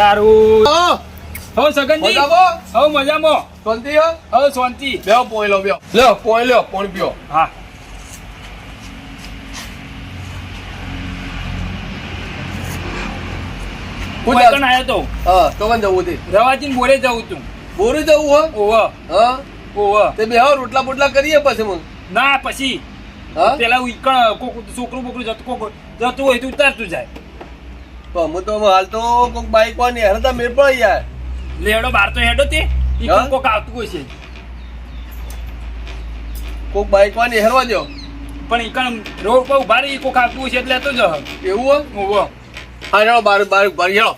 સારું હો સગનજી? હવે મજામાં શાંતિ હો? હો શાંતિ બેહો, પોઈ લો, બેહો. લ્યો, પોઈ લ્યો, પોણ પીઓ. હા હું હું? એકણ આયો તો હા, તો કન જવું તે? રવાજીન બોરે જવું તું બોરે જવું હો? ઓવ હા? ઓવ તે બેહો, રોટલા બોટલા કરીએ પછી હું. ના પછી પેલા ઉઈકણ કોક છોકરું બોકરું જતું કોક જતું હોય તો ઉતારતું જાય તો અમે તો હાલ તો કોક બાઈક વાળા હેરતા મેળ પણ યાર. લેડો બાર તો હેડો તે. ઈ કોક આવતું હોય છે. કોક બાઈક વાળા હેરવા દો પણ ઈકણ રોડ પર ઊભા રહી કોક આવતું હોય છે એટલે તો જ એવું હો? ઓવ હા, હેડો, બાર- બાર- બાર હેડો.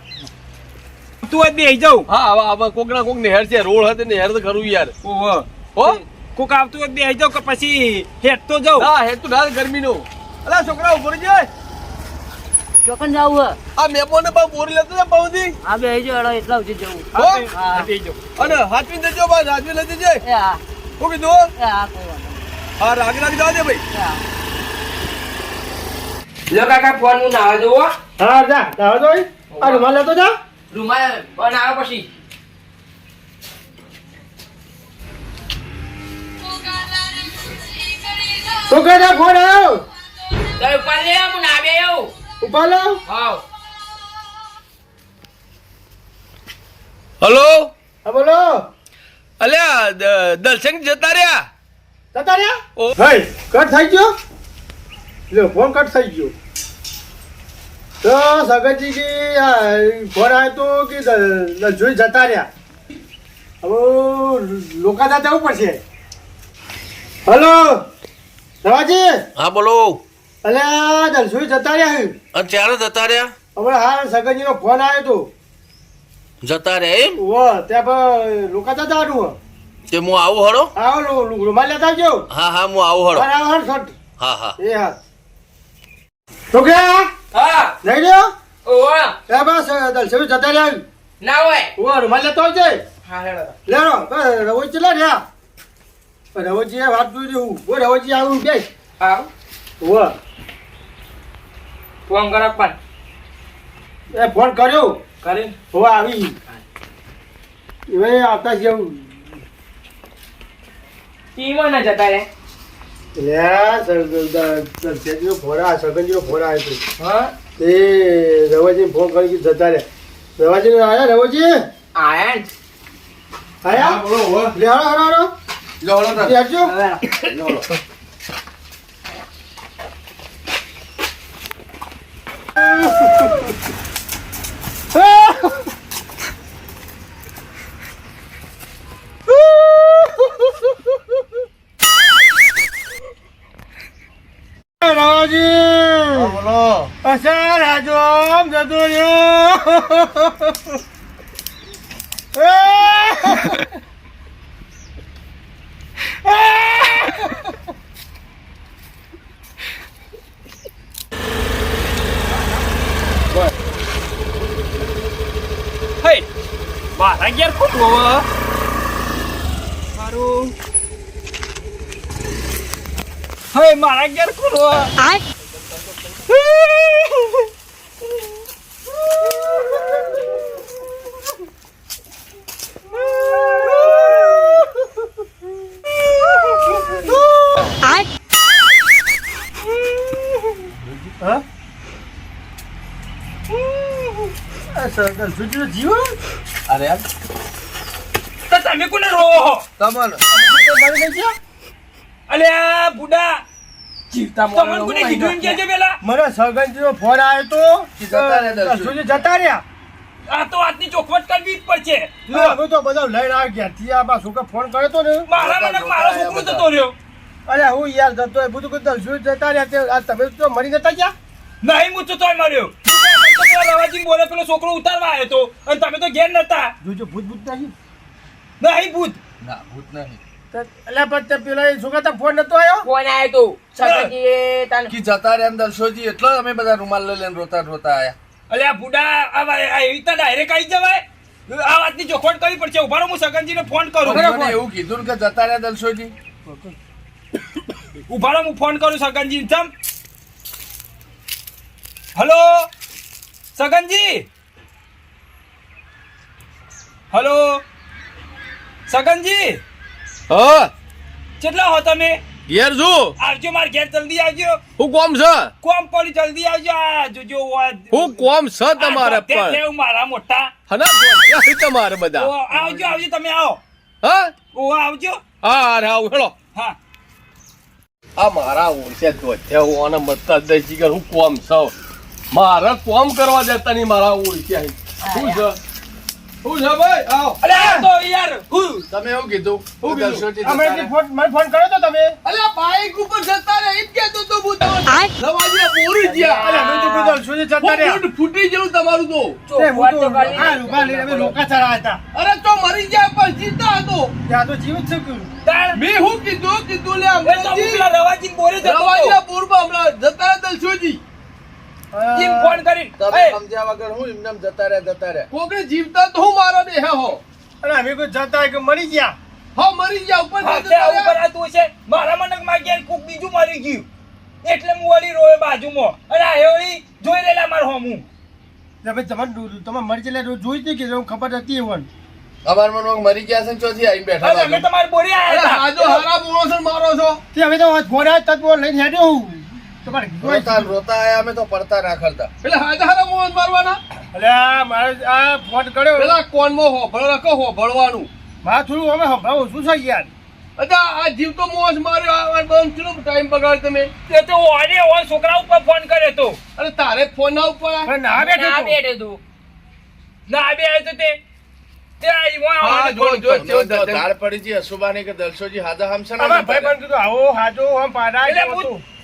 તું હોય બેહી જાઉં. હા, આવા- આવા કોક ના કોક નેહર છે રોડ હતો નેહર તો ખરું યાર. ઓવ હો? કોક આવતું હોય બેહી જાઉં કે પછી હેડ તો જાઉં? હા હેડ તું ગરમી ગરમીનું. અલા છોકરા ઊભો રહેજે ચોકન જવું હે. આ મેપોને બા બોરી લેતો બહુ પાઉથી હા બે જો એડો એટલા ઉજી જવું. હો? બે- જો અને હાથવી દેજો બા લઈ જજે એ હા. હું કીધું હા? હા રાગ રાગ દે ભાઈ. લો કાકા ફોનનું નાવા જવું હા. જા નાવા તો આ રૂમાલ લેતો જા. રૂમાલ ફોન આવે પછી. શું કરે ફોન આવ્યો? લે હું નાવે આવું ઊભા લો હાવ. હલો? હા બોલો. અલ્યા દર્શન જતા રહ્યા? જતા રહ્યા. ભાઈ કટ થઈ ગયો? લે ફોન કટ થઈ ગયો. તો સગતજી કે ફોન આવ્યો તો કે જોઈ જતા રહ્યા. હવે લોકા જવું પડશે. હલો? રવાજી? હા બોલો. અલ્યા દલસુઈ જતા રહ્યા હે. અને ત્યારે જતા રહ્યા? હમણાં સગનજી નો ફોન આવ્યો તો. જતા રહ્યા એમ? વો ત્યાં પર લોકા જવાનું હો તે હું આવું હળો આવો લો- લો- રૂમાલ લેતા આવજો. હા હા હું આવું હળો આવો હળ શોટ. હા હા. એ હા. છોકરા હા. નહીં રહ્યો ઓહો ત્યાં બસ દલસેવી જતા રહ્યા ના હોય. ઓ રૂમાલ લેતો આવજે. હા હેડો લેરો રવોજી ચલા રહ્યા પણ રવોજીએ વાત જોઈ રહ્યું ઓ રવોજી આવું બેસ. હા. ઓ ફોન કર પણ. એ ફોન કર્યો? કરી. હો આવી. હવે આવતા જેવું. એવું ટીમો ના જતા રે. લે દલસેજીનો ફોન આ આવ્યો હતો હા? તે રવાજીને ફોન કરી જતા રે. રવાજી આયા રવાજી? આયા. આયા? બોલો લે હળો હળો હળો લો હળો તાર. બેસજો રાજી અસર હાજો આમ જતો રહ્યો. મારા ઘેર કોણ હોવ મારું. હે મારા ઘેર કોણ હોવ સુજો જીવો? અરે યાર. તો તમે કોને રોવો તમને મારી ગઈ છે? અલ્યા બુડા. જીવતા તમને કોને કીધું? એમ કહેજો પેલા? મને સગનજીનો ફોન આવ્યો જતા તો દર્શન. જતા રહ્યા. આ તો આજની ચોખવટ કરવી જ પડશે. અમે તો બધા લઈને આવી ગયા. થી આ પાછું ફોન કર્યો તો ને મારા મને મારો છોકરો જતો રહ્યો. અરે હું યાર જતો બધું કીધું સુજો જતા રહ્યા. તમે તો મરી જતા ગયા? નહીં હું તો તોય મર્યો. પેલા બોલે પેલો છોકરો ઉતારવા આવ્યો તો. અને તમે તો ઘેર નતા. જોજો ભૂત ભૂત નહીં? નહીં ભૂત. ના ભૂત નહીં. એટલે પણ તે પેલા છોકરા ફોન નતો આવ્યો ફોન આવ્યો તો. સગનજીએ તને કી જતા રહ્યા એમ દર્શોજી એટલો જ અમે બધા રૂમાલ લઈ લઈને રોતા રોતા આયા. અલ્યા બુડા આ એવી રીતે ડાયરેક્ટ આવી જવાય? આ વાતની ચોખવટ કરવી પડશે. ઊભા રહો, હું સગનજીને ફોન કરું. એવું કીધું કે જતા રહ્યા દર્શોજી ઊભા રહો, હું ફોન કરું સગનજી ચમ. હલો? સગનજી? હલો? સગનજી? હા. કેટલા હો તમે? ઘેર શું આવજો માર ઘેર જલ્દી આવજો. હું કોમ છે? કોમ કરી જલ્દી આવજો. આ જોજો હું કોમ છે તમારે પણ મારા મોટા. હના છે તમારે બધા. આવજો આવજો તમે આવો. હા? ઓ આવજો. હા અરે આવ હેલો. હા. આ મારા ઓળખે હું આને મતતા દઈ જીગર હું કોમ છું. મારા કોમ કરવા દેતા નહીં મારા ઓળખે. શું છે? શું છે ભાઈ આવો. અરે તો યાર હું. તમે એવું કીધું શું કીધું? અમે જતા જે ફોન મને ફોન કર્યો તો તમે? અલ્યા બાઈક ઉપર જતા રે એમ કેતો તો હું તમને દરવાજે બોરી અરે ગયા તો કોઈ દર્શોજી જતા રહ્યા. ફૂટ ફૂટી જેવું તમારું તો. તે હું તો આ રૂપા લઈને અમે લોકા ચડા હતા. અરે તો મરી ગયા પણ જીતા હતો. ત્યાં તો જીવ જ છે મેં હું કીધું કીધું લે એ તો રવાજીને બોલે જતો હમણાં દલસોજી જીમ ફોન કરી. તમે સમજ્યા વગર હું એમને જતા રહ્યા જતા રહ્યા. કોકને જીવતા તો હું મારા દેહ હો. અને અમે કોઈ જતા કે મરી ગયા? હો મરી ગયા ઉપર હા, તે જતા આવું રહ્યા. કરાતું છે. મારા મનકમાં ગયા કોક બીજું મરી ગયું. એટલે હું વળી રોય બાજુમાં. અને આ હેવળી જોઈ લેલા માર હોમું. તમે તમારે તમે મરી ગયેલા જોઈ હતી કે હું ખબર હતી એવું અમાર મનમાં મરી ગયા છે ચોથી આવીને બેઠા અમે. તમારી બોરી આયા હાજો હારા બોલો છો મારો છો. તે હવે તો ફોન આવ્યો તત્વો લઈને હેડ્યો હું. રોતા રોતા આયા અમે તો પડતા ના એટલે હાજા હારા બોલો મારવાના? અલે આ મારે આ ફોન કર્યો. પેલા કોનમાં હોભળ રાખો હોભળવાનું? મારે થોડું અમે સંભળાવું શું છે યાર? અચ્છા આ જીવ તો મોજ માર્યો આ આ બંધ ચલો ટાઈમ બગાડ તમે. તે તો ઓને ઓન છોકરા ઉપર ફોન કર્યો તો અરે તારે ફોન ના ઉપર ના બેઠો ના તો. તું. ના બે તો તે. પડી છે કે દલસોજી હાજા હામસા ભાઈ પણ કીધું આવો હાજો પાડા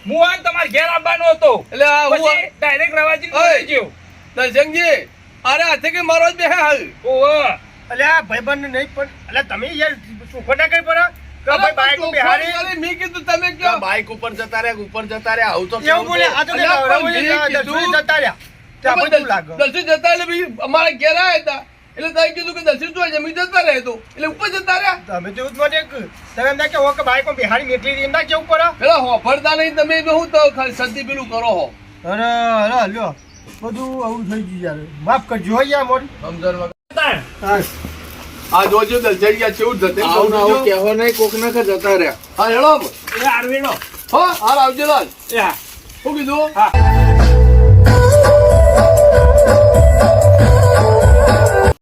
હું આજ તમારે ઘેર આવવાનો હતો. એટલે હું ડાયરેક્ટ રવાજી ગયો. દર્શનજી અરે હાથે કે મારો જ બે હાલ. ઓહો. એટલે આ ભાઈબંધ નહીં પણ એટલે તમે યાર શું ના કરી પડે? કે બાઈક ઉપર મેં કીધું તમે રહ્યા. બાઈક ઉપર જતા રહ્યા ઉપર જતા રહ્યા આવું તો કેવું બોલે આ તો જતા રહ્યા. જતા એટલે ભાઈ ઘેર આયા હતા. એટલે તારે કીધું કે દર્શન તો જમી જતા રહે તો. એટલે ઉપર જતા રહ્યા. તમે જેવું એવું મને તમે એમ ના કે કે બાઈક બિહારી મેટલી એમ ના કેવું પડે પેલા હોફળતા નહીં તમે હું તો સદી પેલું કરો હો. અરે અરે લ્યો. બધું આવું થઈ ગયું યાર. માફ કરજો યાર મોરી. સમજણ આ જોજો દલસરી આ કેવું જતે. આવું ને આવું કહેવો નહીં કોક ના કે જતા રહ્યા. હા હેડો એ આરવીનો. હા હાલ આવજો લાલ. એ હા. શું કીધું? હા.